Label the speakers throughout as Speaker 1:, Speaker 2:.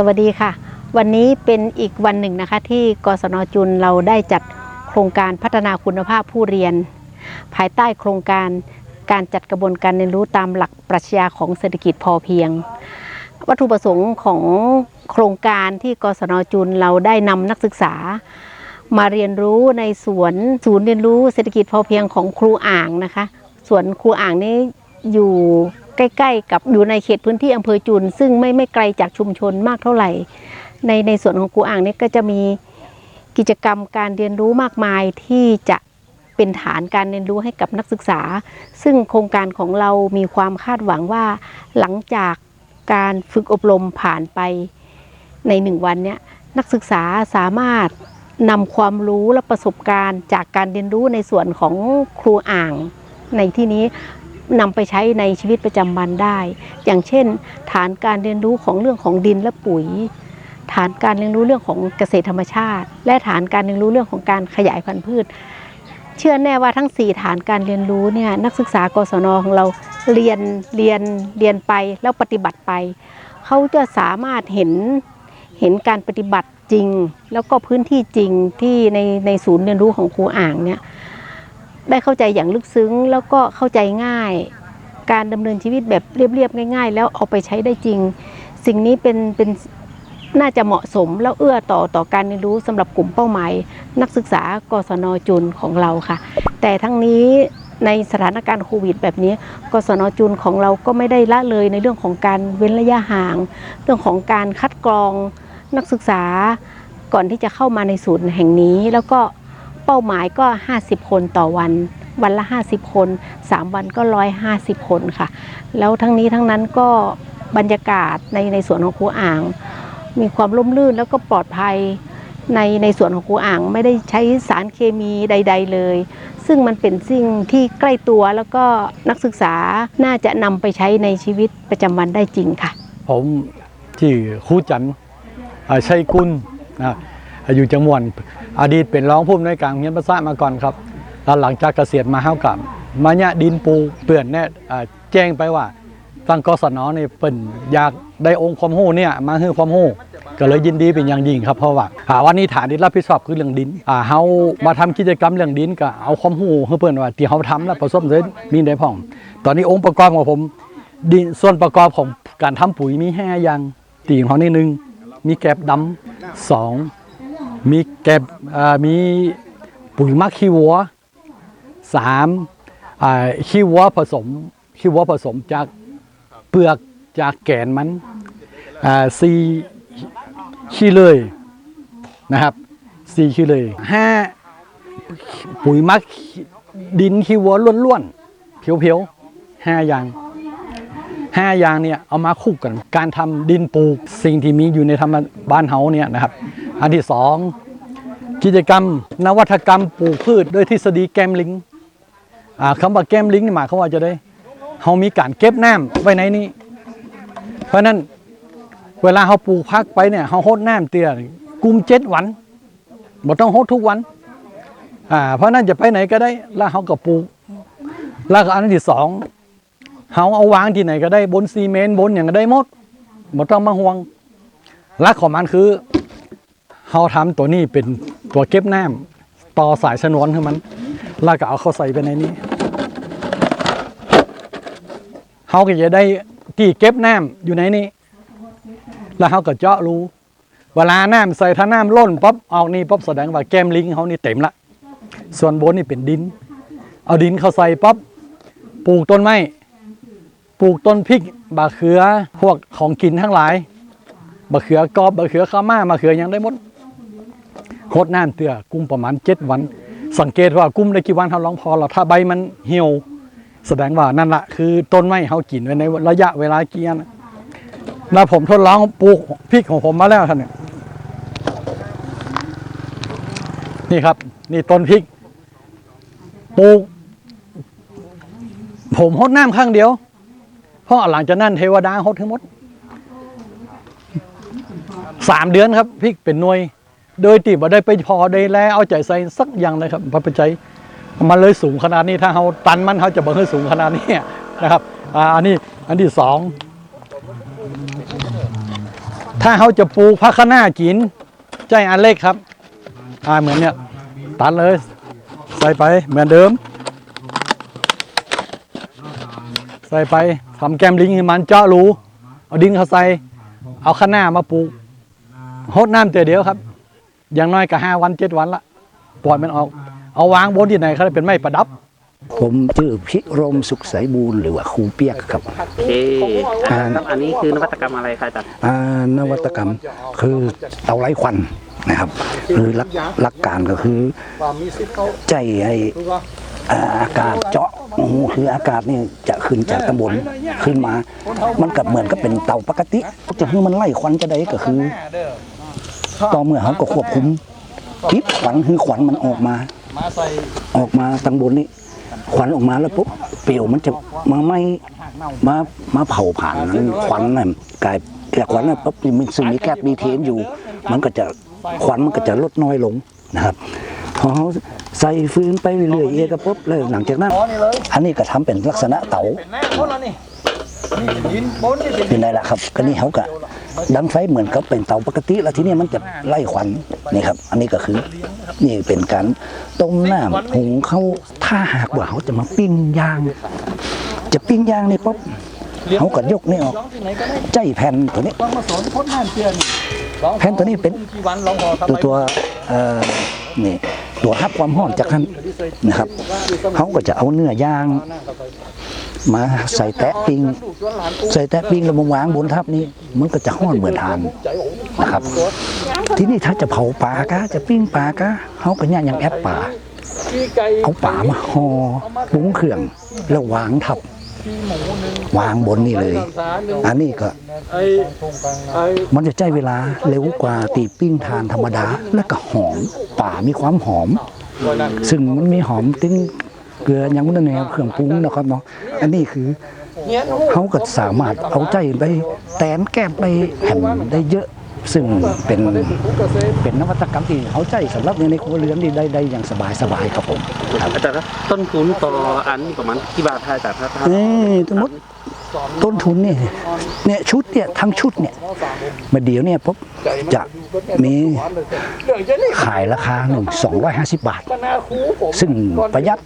Speaker 1: สวัสดีค่ะ วันนี้เป็นอีกวันหนึ่งนะคะ ที่กศนจุลเราได้จัดโครงการพัฒนาคุณภาพผู้เรียน ภายใต้โครงการการจัดกระบวนการเรียนรู้ตามหลักปรัชญาของเศรษฐกิจพอเพียง วัตถุประสงค์ของโครงการที่กศนจุลเราได้นำนักศึกษา มาเรียนรู้ในสวนศูนย์เรียนรู้เศรษฐกิจพอเพียงของครูอ่างนะคะสวนครูอ่างนี้อยู่ ใกล้ ๆ กับอยู่ในเขตพื้นที่อำเภอจุน ซึ่งไม่ไม่ไกลจากชุมชนมากเท่าไหร่ ในในส่วนของครูอ่างนี้ก็จะมีกิจกรรมการเรียนรู้มากมายที่จะเป็นฐานการเรียนรู้ให้กับนักศึกษา ซึ่งโครงการของเรามีความคาดหวังว่า หลังจากการฝึกอบรมผ่านไปในหนึ่งวันเนี้ยนักศึกษาสามารถนำความรู้และประสบการณ์จากการเรียนรู้ในส่วนของครูอ่างในที่นี้ นำไปใช้ในชีวิตประจำวันได้ อย่างเช่น ฐานการเรียนรู้ของเรื่องของดินและปุ๋ย ฐานการเรียนรู้เรื่องของเกษตรธรรมชาติ และฐานการเรียนรู้เรื่องของการขยายพันธุ์พืช เชื่อแน่ว่าทั้ง 4 ฐานการเรียนรู้เนี่ยนักศึกษากศนของเราเรียนเรียนเรียนไปแล้วปฏิบัติไป เขาจะสามารถเห็นเห็นการปฏิบัติจริง แล้วก็พื้นที่จริงที่ในในศูนย์เรียนรู้ของครูอ่างเนี่ย ได้เข้าใจอย่างลึกซึ้ง แล้วก็เข้าใจง่าย การดำเนินชีวิตแบบเรียบๆง่าย ๆ แล้วเอาไปใช้ได้จริง สิ่งนี้เป็นเป็นน่าจะเหมาะสมแล้วเอื้อต่อต่อการเรียนรู้สำหรับกลุ่มเป้าหมาย นักศึกษากศนจุลของเราค่ะ แต่ทั้งนี้ในสถานการณ์โควิดแบบนี้กศนจุลของเราก็ไม่ได้ละเลยในเรื่องของการเว้นระยะห่าง เรื่องของการคัดกรองนักศึกษาก่อนที่จะเข้ามาในศูนย์แห่งนี้ แล้วก็ เป้าหมายก็ 50 คนต่อวัน วันละ 50 คน 3 วันก็ 150 คนค่ะ แล้วทั้งนี้ทั้งนั้นก็บรรยากาศในในสวนของครูอ่าง มีความร่มรื่นแล้วก็ปลอดภัยในในส่วนของครูอ่างไม่ได้ใช้สารเคมีใด ๆ เลย ซึ่งมันเป็นสิ่งที่ใกล้ตัวแล้วก็นักศึกษาน่าจะนำไปใช้ในชีวิตประจำวันได้จริงค่ะ
Speaker 2: ผมที่ครูจันชัยกุลนะอยู่จังหวัด อดีตเป็นรองผู้อำนวยการโรงเรียนภาษามาก่อนครับแล้วหลังจากเกษียณมาเฮากับมาเนี่ยดินปูเปื่อนเนี่ยแจ้งไปว่าทางกศนเนี่ยเป็นอยากได้องค์ความรู้เนี่ยมาให้ความรู้ก็เลยยินดีเป็นอย่างยิ่งครับเพราะว่าอ่าวันนี้ฐานที่รับผิดชอบคือเรื่องดินอ่าเฮามาทำกิจกรรมเรื่องดินก็เอาความรู้ให้เพิ่นว่าที่เฮาทำแล้วประสบความสำเร็จมีได้พ่อง ตอนนี้องค์ประกอบของผมดินส่วนประกอบของการทำปุ๋ยมีห้าอย่างตีของเขานี่หนึ่งมีแกบดำสอง มีแกบมีปุ๋ยมักขี้วัวสามขี้วัวผสมขี้วัวผสมจากเปลือกจากแกนมันสี่ขี้เลยนะครับสี่ขี้เลยห้าปุ๋ยมักดินขี้วัวล้วนๆเพียวๆห้าอย่างห้าอย่างเนี่ยเอามาคู่กัน การทำดินปลูกสิ่งที่มีอยู่ในธรรมบ้านเฮาเนี่ยนะครับ อันที่สองกิจกรรม นวัตกรรมปลูกพืชด้วยทฤษฎีแกมลิงอ่าคำว่าแกมลิงนี่หมายความว่าจะได้เฮามีการเก็บน้ำไว้ในนี้ เพราะฉะนั้นเวลาเฮาปลูกพักไปเนี่ยเฮาฮดน้ำเตี้ยกุมเจ็ดวันบ่ต้องฮดทุกวันอ่าเพราะฉะนั้นจะไปไหนก็ได้แล้วเฮาก็ปลูกแล้วก็อันที่สองเฮาเอาวางที่ไหนก็ได้บนซีเมนต์บนอย่างก็ได้หมดบ่ต้องมาห่วงลักของมันคือ เฮาทำตัวนี้เป็นตัวเก็บน้ำต่อสายชนวนให้มัน แล้วก็เอาเข้าใส่ไปในนี้เฮาก็จะได้ที่เก็บน้ำอยู่ในนี้ แล้วเฮาก็เจาะรูเวลาน้ำใส่ถ้าน้ำล้นปั๊บออกนี่ปั๊บแสดงว่าแก้มลิงเฮานี่เต็มละ ส่วนบนนี่เป็นดิน เอาดินเข้าใส่ปั๊บปลูกต้นไม้ปลูกต้นพริกบะเขือพวกของกินทั้งหลายบะเขือกรอบ บะเขือข้าวม่ามะเขือยังได้หมด โคตรน้ำเตือกุ้มประมาณเจ็ดวัน สังเกตว่ากุ้มได้กี่วันเขาร้องพอแล้วถ้าใบมันเหี่ยวแสดงว่านั่นละคือต้นไม้เขากินไว้ในระยะเวลาเกี่ยนแล้วผมทดลองปลูกพริกของผมมาแล้วท่านเนี่ยนี่ครับ นี่ต้นพริกปลูก ผมหดน้ำข้างเดียว เพราะหลังจากนั้นเทวดาหดทั้งหมดสามเดือนครับพริกเป็นหน่วย โดยตีบ่ได้ไปพอได้แลเอาใจใส่สักอย่างเลยครับพระปัจจัยมันเลยสูงขนาดนี้ถ้าเราตันมันเขาจะบ่ให้สูงขนาดนี้นะครับอันนี้อันที่สองถ้าเขาจะปลูกพักคะน้ากินใจอันเล็กครับอ่าเหมือนเนี่ยตัดเลย ใส่ไปเหมือนเดิม ใส่ไปทำแกมลิงให้มันเจาะรูเอาดินเขาใส่เอาคะน้ามาปลูกหดน้ำเตียเดียวครับ อย่างน้อยก็ห้าวันเจ็ดวันละปล่อยมันออก เอาวางบนที่ไหนเขาเป็นไม้ประดับ
Speaker 3: ผมชื่อพิรมสุขสายบูรณ์หรือว่าครูเปียกครับ
Speaker 4: โอเคครับอันนี้คือนวัตกรรมอะไรครับอาจารย์
Speaker 3: อ่านวัตกรรมคือเตาไร้ควันนะครับหรือหลักหลักการก็คือใจไออ่าอากาศเจาะหูคืออากาศนี่จะขึ้นจากตำบลขึ้นมา มันกับเหมือนก็เป็นเตาปกติจะให้มันไล่ควันจะได้ก็คือ ต่อเมื่อเขาก็ควบคุมทิศขวัญคือขวัญมันออกมา ออกมาตังบนนี่ควันออกมาแล้วปุ๊บเปลวมันจะมาไหม่มามาเผาผ่านนั้นควันนั่นกลายแต่ควันนั้นปุ๊บมันซึ่งมีแก๊สมีเทนอยู่ มันก็จะควันมันก็จะลดน้อยลงนะครับพอเขาใส่ฟืนไปเรื่อยๆเองก็ปุ๊บเลยหลังจากนั้นอันนี้ก็ทำเป็นลักษณะเตาเป็นไรล่ะครับ ก็นี่เขาก็ ดังไฟเหมือนกับเป็นเตาปกติ แล้วทีนี้มันจะไล่ควันนี่ครับ อันนี้ก็คือนี่เป็นการต้มน้ำหุงเข้าถ้าหากว่าเขาจะมาปิ้งย่าง จะปิ้งย่างนี่ปุ๊บเขาก็ยกนี่ออกใจแผ่นตัวนี้แผ่นตัวนี้เป็นตัวตัวนี่ตัวฮับความร้อนจากนั้นนะครับเขาก็จะเอาเนื้อย่าง มาใส่แตะปิ้งใส่แตะปิ้งแล้วมาวางบนทับนี้ มันก็จะห้อนเหมือนทานนะครับ ที่นี่ถ้าจะเผาปลากะจะปิ้งปลากะเขาก็ย่างอย่างแอปป่าเอาป่ามาห่อปรุงเครื่องแล้ววางทับวางบนนี่เลย อันนี้ก็ มันจะใช้เวลาเร็วกว่าตีปิ้งทานธรรมดา และก็หอมป่ามีความหอม ซึ่งมันมีหอมติ้ง เกลืออย่างมันแนวเครื่องปรุงนะครับเนาะอันนี้คือเขาก็สามารถเอาใจไปแตนแก้มไปแผ่นได้เยอะ ซึ่งเป็นเป็นนวัตกรรมที่เขาใจสำหรับในครัวเรือนที่ได้ได้อย่างสบายสบายๆครับผม
Speaker 4: อาจารย์ครับต้นทุนต่ออันประมาณกี่บาทครับอาจารย์ครับ
Speaker 3: นี่สมมติ ต้นทุนเนี่ยเนี่ยชุดเนี่ยทั้งชุดเนี่ยมาเดี๋ยวเนี่ยปุ๊บจะมีขายราคาหนึ่งสองร้อยห้าสิบบาท ซึ่งประหยัด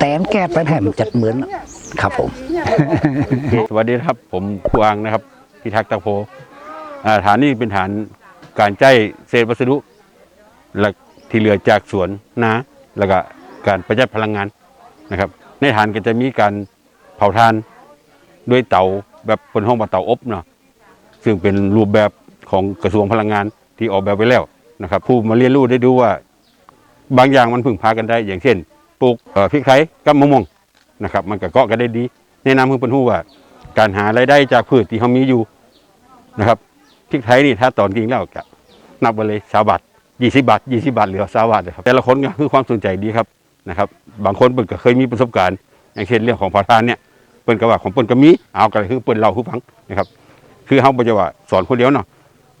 Speaker 3: แตนแก้ไปแถมจัดเหมือนครับผม
Speaker 5: สวัสดีครับผมครูอังนะครับ พิทักษ์ตะโพฐานนี้เป็นฐานการใช้เศษวัสดุและที่เหลือจากสวนนาแล้วก็การประหยัดพลังงานนะครับ ในฐานก็จะมีการเผาถ่าน ด้วยเตาแบบเป็นห้องเตาอบเนาะซึ่งเป็นรูปแบบของกระทรวงพลังงานที่ออกแบบไว้แล้วนะครับ ผู้มาเรียนรู้ได้ดูว่า บางอย่างมันพึ่งพากันได้ อย่างเช่นปลูกพริกไทยกับมะม่วงนะครับ มันก็เกาะกันได้ดี แนะนำเพื่อนเพื่อนรู้ว่า การหารายได้จากพืชที่เขามีอยู่นะครับพริกไทยนี่ถ้าตอนกิ่งแล้วก็นับไปเลยสาบาทยี่สิบาทยี่สิบาทเหลือสาบาทเลยครับแต่ละคนก็คือความสนใจดีครับนะครับ บางคนเปิ่นก็เคยมีประสบการณ์ อย่างเช่นเรื่องของพอทานเนี่ย ปิ่นก็ว่าของเปิ่นก็มีเอากันคือเปิ่นเราคือฟังนะครับ คือเขาบอกว่าสอนคนเดียวเนาะ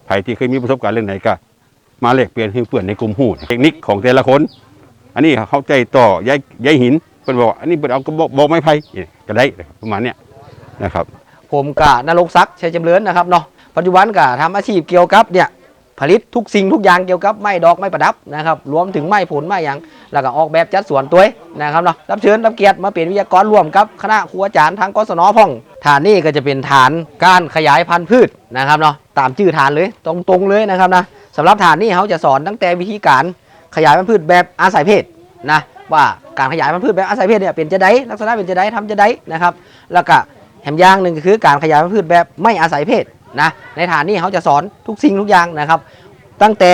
Speaker 5: ใครที่เคยมีประสบการณ์เรื่องไหนก็มาแลกเปลี่ยนให้เพื่อนในกลุ่มหูเทคนิคของแต่ละคน อันนี้เข้าใจต่อย้ายย้ายหินเปิ่นบอกว่าอันนี้เปิ่นเอากระบอกบอกไม้ไผ่ก็ได้ประมาณเนี้ยนะครับ
Speaker 6: ผมกะนรกศักดิ์ชัยจำเริญนะครับเนาะปัจจุบันกะทำอาชีพเกี่ยวกับเนี่ย ผลิตทุกสิ่งทุกอย่างเกี่ยวกับไม้ดอกไม้ประดับนะครับรวมถึงไม้ผลไม้หยังแล้วก็ออกแบบจัดสวนตัวนะครับเนาะรับเชิญรับเกียรติมาเป็นวิทยากรร่วมกับคณะครูอาจารย์ทางกศนพ่องฐานนี้ก็จะเป็นฐานการขยายพันธุ์พืชนะครับเนาะตามชื่อฐานเลยตรงๆเลยนะครับนะสำหรับฐานนี้เขาจะสอนตั้งแต่วิธีการขยายพันธุ์พืชแบบอาศัยเพศนะว่าการขยายพันธุ์พืชแบบอาศัยเพศเนี่ยเป็นจะได้ลักษณะเป็นจะได้ทำจะได้นะครับ แล้วก็แถมย่างหนึ่งก็คือการขยายพันธุ์พืชแบบไม่อาศัยเพศ นะในฐานนี้เขาจะสอนทุกสิ่งทุกอย่างนะครับ ตั้งแต่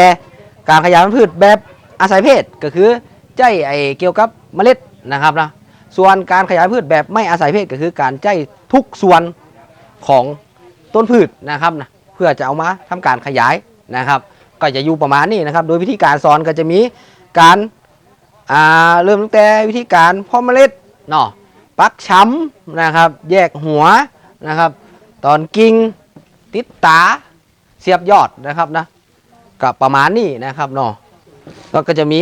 Speaker 6: การขยายพันธุ์พืชแบบอาศัยเพศก็คือใจไอเกี่ยวกับเมล็ดนะครับนะส่วนการขยายพืชแบบไม่อาศัยเพศก็คือการใจทุกส่วนของต้นพืชนะครับนะเพื่อจะเอามาทำการขยายนะครับ ก็จะอยู่ประมาณนี้นะครับ โดยวิธีการสอนก็จะมีการาเริ่มตั้งแต่วิธีการเพาะเมล็ดเนาะปักช้ำนะครับ แยกหัวนะครับ ตอนกิ่ง ติดตาเสียบยอดนะครับนะกับประมาณนี้นะครับเนาะแล้วก็จะมี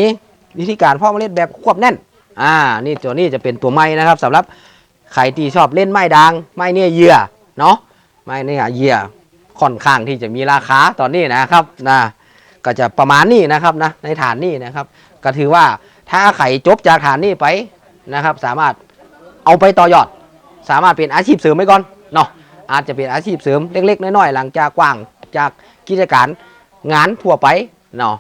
Speaker 6: วิธีการเพาะเมล็ดแบบควบแน่นอ่านี่ตัวนี้จะเป็นตัวไม้นะครับสำหรับใครที่ชอบเล่นไม้ดังไม้เนี่ยเหยื่อเนาะไม้เนี่ยเหยื่อค่อนข้างที่จะมีราคาตอนนี้นะครับนะก็จะประมาณนี้นะครับนะในฐานนี้นะครับ ก็ถือว่าถ้าใครจบจากฐานนี้ไปนะครับ สามารถเอาไปต่อยอด สามารถเป็นอาชีพเสริมไว้ก่อนเนาะ อาจจะเป็นอาชีพเสริมเล็ก ๆ น้อยๆหลังจากกว้างจากกิจการงานทั่วไปเนาะ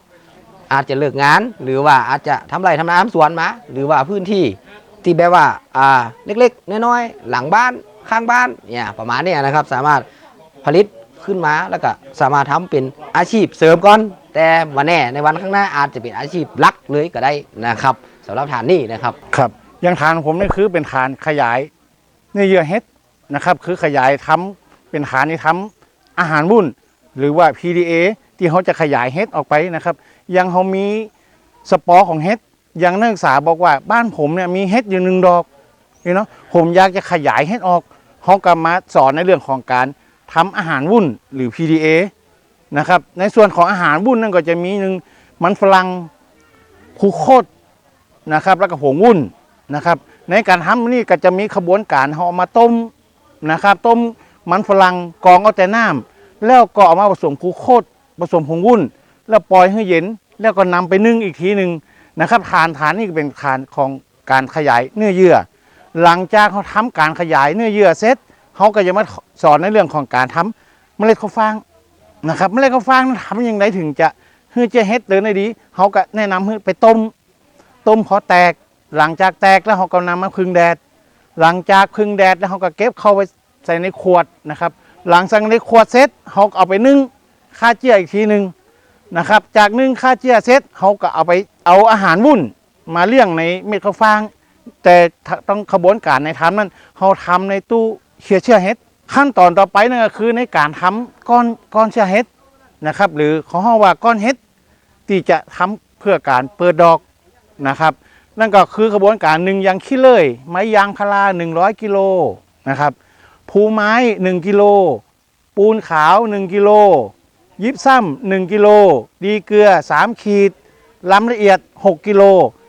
Speaker 6: อาจจะเลิกงานหรือว่าอาจจะทำไรทำนาทำสวนมา หรือว่าพื้นที่ที่แบบว่าอ่าเล็กๆ น้อยๆ หลังบ้านข้างบ้านเนี่ยประมาณนี้นะครับ สามารถผลิตขึ้นมาแล้วก็สามารถทำเป็นอาชีพเสริมก่อน แต่วันแน่ในวันข้างหน้าอาจจะเป็นอาชีพหลักเลยก็ได้นะครับสำหรับฐานนี้นะครับ
Speaker 7: ครับอย่างฐานของผมนี่คือเป็นฐานขยายเนื้อเยื่อเห็ด นะครับ คือขยายทำเป็นฐานที่ทำอาหารวุ่น หรือว่า PDA ที่เขาจะขยายเห็ดออกไปนะครับยังเขามีสปอร์ของเห็ดยังนักศึกษาบอกว่าบ้านผมเนี่ยมีเห็ดอยู่หนึ่งดอกเนาะผมอยากจะขยายเห็ดออกเขาก็มาสอนในเรื่องของการทำอาหารวุ่นหรือ PDA นะครับในส่วนของอาหารวุ่นนั่นก็จะมีหนึ่งมันฝรั่งคูโคตนะครับแล้วก็ผงวุ่นนะครับในการทำนี่ก็จะมีขบวนการเขาเอามาต้ม นะครับ ต้มมันฝรั่งกองเอาแต่น้ำแล้วก็เอามาผสมคูโคตผสมผงวุ่นแล้วปล่อยให้เย็น แล้วก็นำไปนึ่งอีกทีหนึ่งนะครับฐานฐานนี่เป็นฐานของการขยายเนื้อเยื่อ หลังจากเขาทำการขยายเนื้อเยื่อเสร็จเขาก็จะมาสอนในเรื่องของการทำเมล็ดข้าวฟ่างนะครับเมล็ดข้าวฟ่างนั้นทำยังไงถึงจะให้เจเฮ็ดเดินได้ดีเขาก็แนะนำให้ไปต้ม ต้มพอแตกหลังจากแตกแล้วเขาก็นำมาพึ่งแดด หลังจากพึ่งแดดแล้วเขาก็เก็บเข้าไปใส่ในขวดนะครับ หลังจากในขวดเสร็จเขาก็เอาไปนึ่งฆ่าเจืออีกทีหนึ่งนะครับ จากนึ่งฆ่าเจือเสร็จเขาก็เอาไปเอาอาหารวุ่นมาเลี้ยงในเม็ดข้าวฟ่าง แต่ต้องขบวนการในทำนั้นเขาทำในตู้เชื้อเชื้อเห็ดขั้นตอนต่อไปนั่นก็คือในการทำก้อนก้อนเชื้อเห็ดนะครับ หรือเของเขาว่าก้อนเห็ดที่จะทำเพื่อการเปิดดอกนะครับ นั่นก็คือกระบวนการหนึ่งยางขี้เลย ไม้ยางพารา100 กิโลนะครับภูไม้ 1 กิโล ปูนขาว 1 กิโล ยิบซ้ำ1กิโล ดีเกลือ 3 ขีดล้ำละเอียด 6 กิโล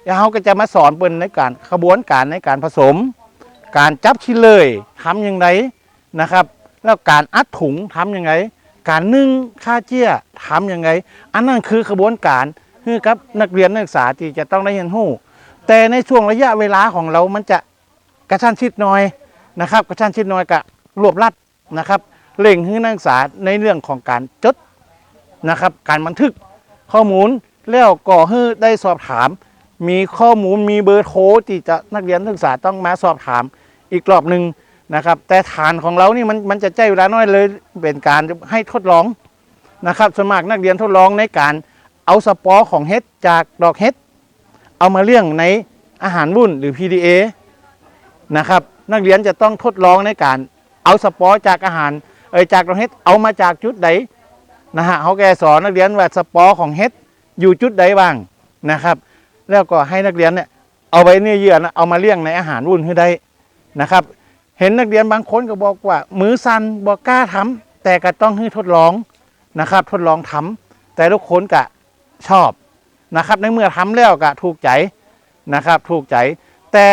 Speaker 7: แล้วเขาก็จะมาสอนเปิ้นในการกระบวนการในการผสม การจับขี้เลยทำอย่างไรนะครับ แล้วการอัดถุงทำอย่างไรการนึ่งข้าเจี้ยทำอย่างไรอันนั้นคือกระบวนการคือครับนักเรียนนักศึกษาที่จะต้องได้เรียนรู้ แต่ในช่วงระยะเวลาของเรามันจะกระชั้นชิดน่อยนะครับ กระชั้นชิดน่อยกับรวบรัดนะครับเร่งให้นักศึกษาในเรื่องของการจดนะครับ การบันทึกข้อมูลแล้วก็ให้ได้สอบถาม มีข้อมูลมีเบอร์โทรที่จะนักเรียนนักศึกษาต้องมาสอบถามอีกรอบหนึ่งนะครับ แต่ฐานของเรานี่มันมันจะใจเวลาน้อยเลยเป็นการให้ทดลองนะครับสวนมัครนักเรียนทดลองในการเอาสปอร์ของเห็ดจากดอกเห็ด เอามาเลี้ยงในอาหารวุ่นหรือ PDA นะครับนักเรียนจะต้องทดลองในการเอาสปอร์จากอาหารเอยจากดอกเห็ดเอามาจากจุดใดนะฮะเขาแกสอนนักเรียนว่าสปอร์ของเห็ดอยู่จุดใดบ้างนะครับ แล้วก็ให้นักเรียนเนี่ยเอาไปเนื้อเยื่อนะเอามาเลี้ยงในอาหารวุ่นให้ได้นะครับ เห็นนักเรียนบางคนก็บอกว่า มือสั่นบอกกล้าทำแต่ก็ต้องให้ทดลองนะครับ ทดลองทำแต่ทุกคนกะชอบ นะครับ ในเมื่อทำแล้วก็ถูกใจนะครับ ถูกใจ แต่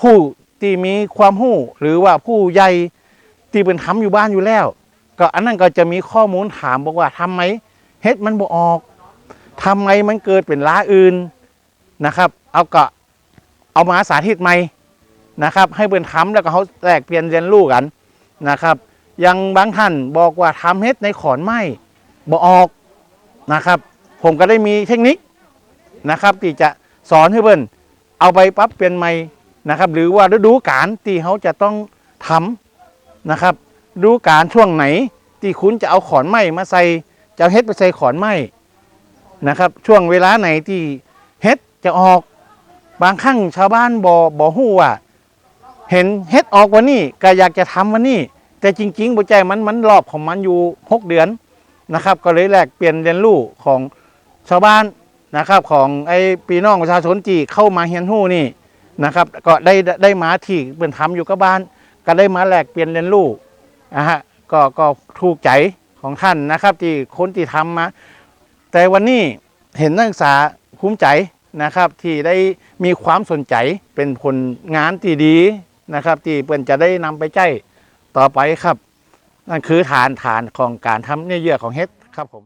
Speaker 7: ผู้ที่มีความหู้หรือว่าผู้ใหญ่ที่เป็นทำอยู่บ้านอยู่แล้ว ก็อันนั้นก็จะมีข้อมูลถามบอกว่าทำไหมเฮ็ดมันบ่ออกทำไมมันเกิดเป็นล้าอื่นนะครับ เอาก็เอามาสาธิตใหม่นะครับ ให้เป็นทำแล้วก็เขาแตกเปลี่ยนเรียนรู้กันนะครับยังบางท่านบอกว่าทำเฮ็ดในขอนไม้บ่ออกนะครับ ผมก็ได้มีเทคนิค นะครับ ที่จะสอนให้เพิ่นเอาไปปรับเปลี่ยนใหม่นะครับ หรือว่าฤดูกาลที่เขาจะต้องทำนะครับฤดูกาลช่วงไหน ที่คุณจะเอาขอนไม้มาใส่จะเฮ็ดไปใส่ขอนไม้นะครับ ช่วงเวลาไหนที่เฮ็ดจะออกบางครั้งชาวบ้านบอบอหู้ว่าเห็นเฮ็ดออกวันนี้ก็อยากจะทำวันนี้แต่จริงๆบัใจมันมันรอบของมันอยู่หกเดือนนะครับ ก็เลยแลกเปลี่ยนเรียนรู้ของชาวบ้าน นะครับของไอ้ปีน้องประชาชนจีเข้ามาเฮียนหู้นี่นะครับ ก็ได้ได้มาที่เป็นทำอยู่กับบ้าน ก็ได้มาแลกเปลี่ยนเรียนรู้นะฮะก็ก็ถูกใจของท่านนะครับที่คนที่ทำมา แต่วันนี้เห็นนักศึกษาภูมิใจนะครับที่ได้มีความสนใจเป็นผลงานที่ดีนะครับ ที่เพื่อนจะได้นำไปใจต่อไปครับ นั่นคือฐานฐานของการทำเนื้อเยื่อของเฮ็ดครับผม